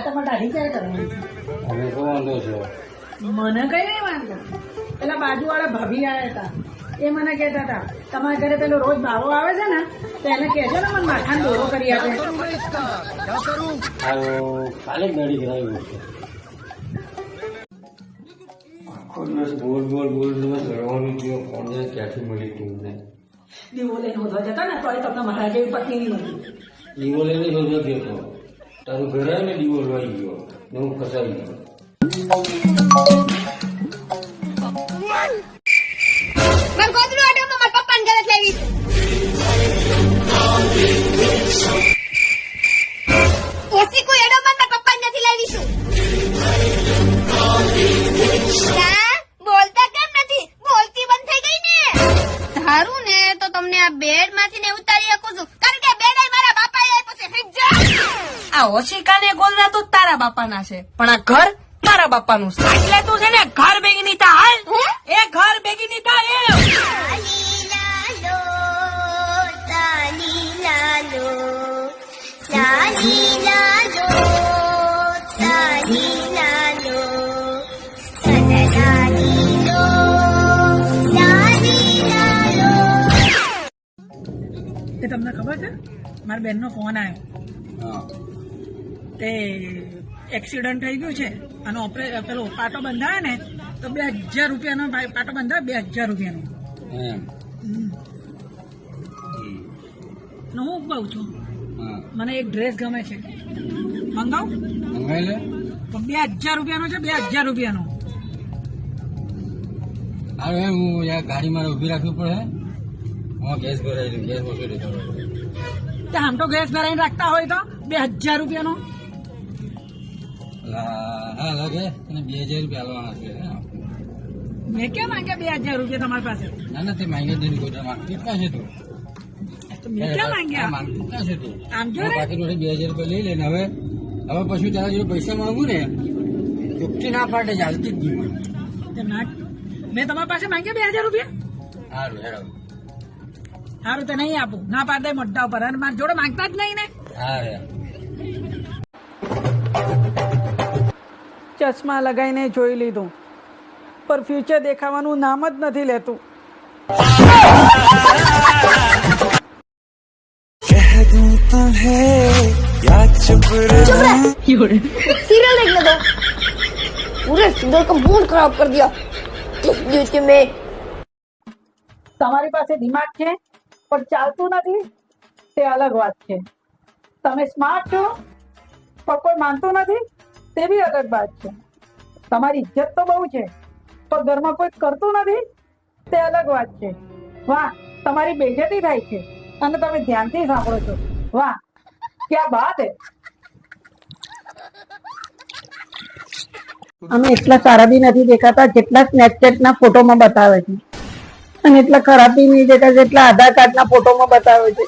આ તમારે દાઢી ક્યારે કરવાની હવે શું વાંધો છે. મને કઈ નહીં વાંધો. પેલા બાજુવાળા ભાભી આવ્યા હતા. એ મને કહેતા હતા તમારા ઘરે પેલો રોજ બાવો આવે છે ને તો એને કહેજો ને મને માથાનો દોરો કરી આપે. કાલે ગાડી કરાવી છે. બોલ બોલ બોલ રડવાનું થયો. ક્યાંથી મળી ટીમને દીવો લઈને હોધવા જતા ને તો તમને મારા જેવી પત્ની નહીં મળી દીવો લઈને શોધો ગયો તો? તારું આવ્યો ને દીવો લવાઈ ગયો. ને હું ફસાઈ કોઈ મારા પપ્પાને નથી લાવી નથી? બોલતી બંધ થઈ ગઈ ને. ને તો તમને આ બેડમાંથી ને ઉતારી આપું છું. આ ઓશિકા ને ગોલરા તો તારા બાપાના છે. પણ આ ઘર તારા બાપાનું છે. એટલે તું છે ને ઘર ભેગી ની થા હાલ એ ઘર ભેગી ની થા એ તમને ખબર છે? મારા બેનનો ફોન આવ્યો હા. તે એક્સિડન્ટ થઈ ગયું છે. અને ઓપરે પેલો પાટો બંધાય ને તો બે હજાર રૂપિયાનો પાટો બંધાય બે હજાર રૂપિયાનો. હું કહું છું મને એક ડ્રેસ ગમે છે. મંગાવું. તો બે હજાર રૂપિયાનો છે બે હજાર રૂપિયાનો. અરે હું ગાડી મારે ઊભી રાખવી પડે હું? ગેસ ભરાઈ ગેસ તે આમ તો ગેસ ભરાઈને રાખતા હોય તો બે હજાર રૂપિયાનો. હા લાગે અને બે હજાર રૂપિયા આલવાના છે મેં કેમ માંગ્યા બે હજાર રૂપિયા તમારી પાસે? ના ના તે માંગે નહીં કોઈ. ક્યાં છે તું. મેં ક્યાં માંગ્યા? માંગતી ક્યાં છે તું. આમ જો ને પાકીટ બે હજાર રૂપિયા લઈ લે ને હવે. હવે પછી તારા જોડે પૈસા માંગુ ને ચોખ્ખી ના પાડે ચાલતી જ નહીં મેં તમારી પાસે માંગ્યા બે હજાર રૂપિયા? સારું હેડો સારું તો નહીં આપું. ના પાડે મોટા ઉપર. અને મારી જોડે માંગતા જ નહીં ને. હા. ચશ્મા લગાવીને જોઈ લીધું પર ફ્યુચર દેખાવાનું નામ જ નથી લેતું कह दूं तुम्हें या चुप रहना सीरियल देखने दो पूरे सीरियल का मूड खराब कर दिया इस ड्यूटी में તમારી પાસે દિમાગ છે પણ ચાલતું નથી તે અલગ વાત છે તમે સ્માર્ટ છો પણ કોઈ માનતું નથી તે બી અલગ વાત છે, તમારી ઇજ્જત તો બહુ છે, પણ ઘરમાં કોઈ કરતું નથી, તે અલગ વાત છે. વાહ, તમારી બેજતી થાય છે, અને તમે ધ્યાનથી સાંભળો છો. વાહ, ક્યાં બાત હે? અમે એટલા સારા બી નથી દેખાતા જેટલા સ્નેપચેટ ના ફોટોમાં બતાવે છે. અને એટલા ખરાબ બી નહીં દેખાતા જેટલા આધાર ના ફોટોમાં બતાવે છે.